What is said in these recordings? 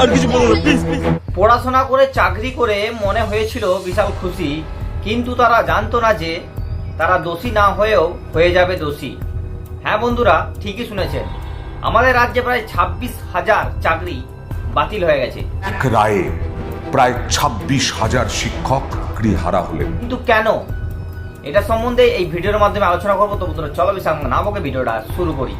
আর কিছু বলো please please পড়াশোনা করে চাকরি করে মনে হয়েছিল বিশাল খুশি কিন্তু তারা জানতো না যে তারা দোষী না হয়েও হয়ে যাবে দোষী। হ্যাঁ বন্ধুরা ঠিকই শুনেছেন। আমাদের রাজ্যে প্রায় ছাব্বিশ হাজার চাকরি বাতিল হয়ে গেছে। এক রায়ে প্রায় ছাব্বিশ হাজার শিক্ষক গৃহারা হলেন। কিন্তু কেন? এটা সম্বন্ধে এই ভিডিওর মাধ্যমে আলোচনা করব। তো বন্ধুরা চলো বিশাল না বকে ভিডিওটা শুরু করি।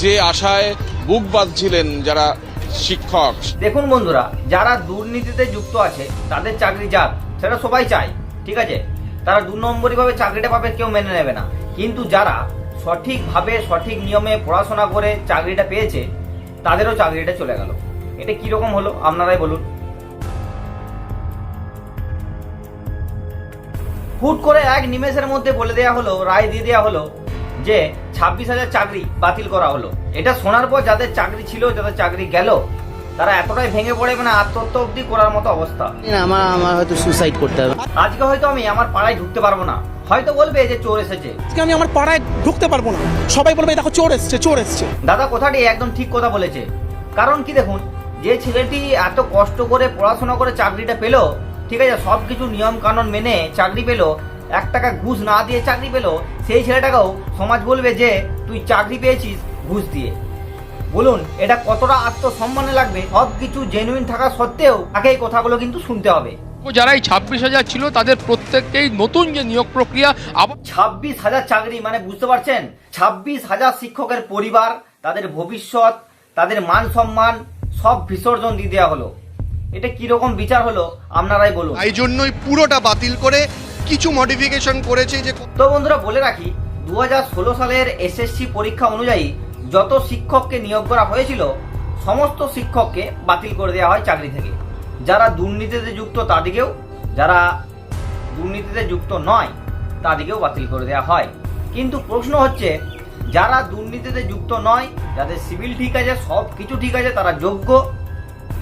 যে আশায় বুক বাঁধছিলেন যারা শিক্ষক। দেখুন বন্ধুরা, যারা দুর্নীতিতে যুক্ত আছে, তাদের চাকরি যাক, সেটা সবাই চায়, ঠিক আছে? তারা দু নম্বরীভাবে চাকরিটা পাবে, কেউ মেনে নেবে না। কিন্তু যারা সঠিকভাবে, সঠিক নিয়মে পড়াশোনা করে চাকরিটা পেয়েছে, তাদেরও চাকরিটা চলে গেল। এটা কীরকম হলো? আপনারাই বলুন। হুট করে এক নিমেষের মধ্যে বলে দেওয়া হলো, রায় দিয়ে দেওয়া হলো যে ছাব্বিশ হাজার চাকরি বাতিল করা হলো। এটা শোনার পর যাদের চাকরি ছিল যাদের চাকরি গেল তারা এতটাই ভেঙে পড়ে মানে আত্মহত্যা অব্দি করার মতো অবস্থা। আমার আমার হয়তো সুসাইড করতে হবে। আজকে হয়তো আমি আমার পাড়ায় ঢুকতে পারব না। হয়তো বলবে যে চোর এসেছে। আজকে আমি আমার পাড়ায় ঢুকতে পারব না। সবাই বলবে দেখো চোর এসছে চোর এসছে। দাদা কথাটি একদম ঠিক কথা বলেছে। কারণ কি দেখুন যে ছেলেটি এত কষ্ট করে পড়াশোনা করে চাকরিটা পেল ঠিক আছে সব কিছু নিয়ম কানুন মেনে চাকরি পেল এক টাকা ঘুষ না দিয়ে চাকরি পেল সেই ছেলেটাকেও সমাজ বলবে যে তুই চাকরি পেয়েছিস ঘুষ দিয়ে। বলুন এটা কতটা আত্মসম্মানে লাগবে? সব কিছু জেনুইন থাকা সত্ত্বেও তাকে এই কথাগুলো কিন্তু শুনতে হবে। যারা এই ছাব্বিশ হাজার ছিল তাদের প্রত্যেককেই নতুন যে নিয়োগ প্রক্রিয়া আবার ছাব্বিশ হাজার চাকরি মানে বুঝতে পারছেন? ছাব্বিশ হাজার শিক্ষকের পরিবার তাদের ভবিষ্যৎ তাদের মান সম্মান সব বিসর্জন দিয়ে দেওয়া হলো। এটা কীরকম বিচার হলো আপনারাই বলুন। এই জন্যই পুরোটা বাতিল করে কিছু মডিফিকেশন করেছে যে তো বন্ধুরা বলে রাখি দু হাজার ষোলো সালের এসএসসি পরীক্ষা অনুযায়ী যত শিক্ষককে নিয়োগ করা হয়েছিল, সমস্ত শিক্ষককে বাতিল করে দেওয়া হয় চাকরি থেকে। যারা দুর্নীতিতে যুক্ত তাদেরকেও যারা দুর্নীতিতে যুক্ত নয় তাদেরকেও বাতিল করে দেওয়া হয়। কিন্তু প্রশ্ন হচ্ছে, যারা দুর্নীতিতে যুক্ত নয়, যাদের সিভিল ঠিক আছে সব কিছু ঠিক আছে, তারা যোগ্য?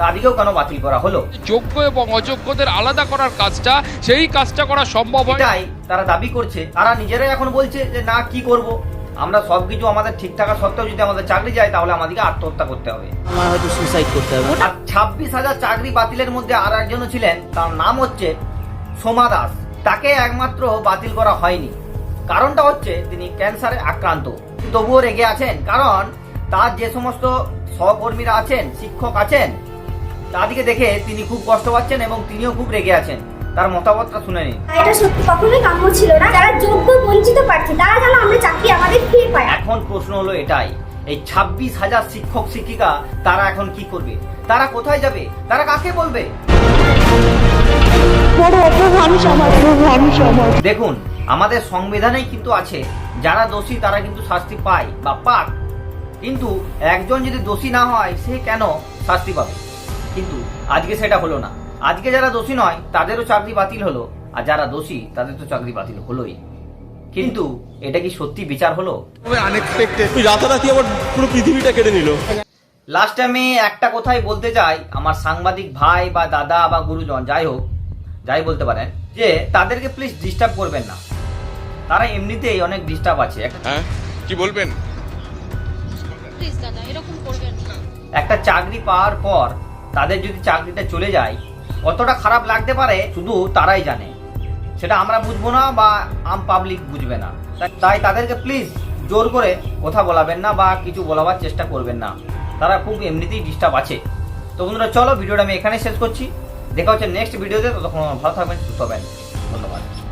তাদেরকেও কেন বাতিল করা হলো? যোগ্য এবং অযোগ্যদের আলাদা করার কাজটা সেই কাজটা করা সম্ভব হয় এটাই তারা দাবি করছে। তারা নিজেরাই এখন বলছে যে না কি করব? আমরা সবকিছু আমাদের ঠিক থাকা সত্ত্বেও যদি আমাদের চাকরি যায় তাহলে আমাদেরকে আত্মহত্যা করতে হবে। আমার হয়তো সুসাইড করতে হবে। আর ছাব্বিশ হাজার চাকরি বাতিলের মধ্যে আর একজনও ছিলেন তার নাম হচ্ছে সোমা দাস। তাকে একমাত্র বাতিল করা হয়নি। কারণটা হচ্ছে তিনি ক্যান্সারে আক্রান্ত। তবুও রেগে আছেন। কারণ তার যে সমস্ত সহকর্মীরা আছেন শিক্ষক আছেন তাদেরকে দেখে তিনি খুব কষ্ট পাচ্ছেন এবং তিনিও খুব রেগে আছেন। তার মতামতটা শুনে নিন এটা সত্যি কখনোই কাম্য ছিল না। যারা যোগ্য বঞ্চিত প্রার্থী তারা যেন আমরা চাকরি আমাদের ফিরে পাই এখন প্রশ্ন হলো এটাই এই ছাব্বিশ হাজার শিক্ষক শিক্ষিকা তারা এখন কি করবে? তারা কোথায় যাবে? তারা কাকে বলবে? দেখুন আমাদের সংবিধানেই কিন্তু আছে যারা দোষী তারা কিন্তু শাস্তি পায় বা পাক। কিন্তু একজন যদি দোষী না হয় সে কেন শাস্তি পাবে? কিন্তু আজকে সেটা হলো না। আজকে যারা দোষী নয় তাদেরও চাকরি বাতিল হলো আর যারা দোষী তাদের তো চাকরি বাতিল হলোই। কিন্তু এটা কি সত্যি বিচার হলো? রাতারাতি পুরো পৃথিবীটা কেড়ে নিল। লাস্টে আমি একটা কথাই বলতে চাই আমার সাংবাদিক ভাই বা দাদা বা গুরুজন যাই হোক যাই বলতে পারেন যে তাদেরকে প্লিজ ডিস্টার্ব করবেন না। তারা এমনিতেই অনেক ডিস্টার্ব আছে। হ্যাঁ? কি বলবেন? প্লিজ দাদা এরকম করবেন না। একটা চাকরি পাওয়ার পর তাদের যদি চাকরিটা চলে যায় কতটা খারাপ লাগতে পারে, শুধু তারাই জানে। সেটা আমরা বুঝব না বা আম পাবলিক বুঝবে না। তাই- তাদেরকে প্লিজ জোর করে কথা বলাবেন না বা কিছু বলাবার চেষ্টা করবেন না। তারা খুব এমনিতেই ডিস্টার্ব আছে। তো বন্ধুরা, চলো ভিডিওটা আমি এখানে শেষ করছি। দেখা হচ্ছে নেক্সট ভিডিওতে ততক্ষণ ভালো থাকবেন, সুস্থ হবেন। ধন্যবাদ।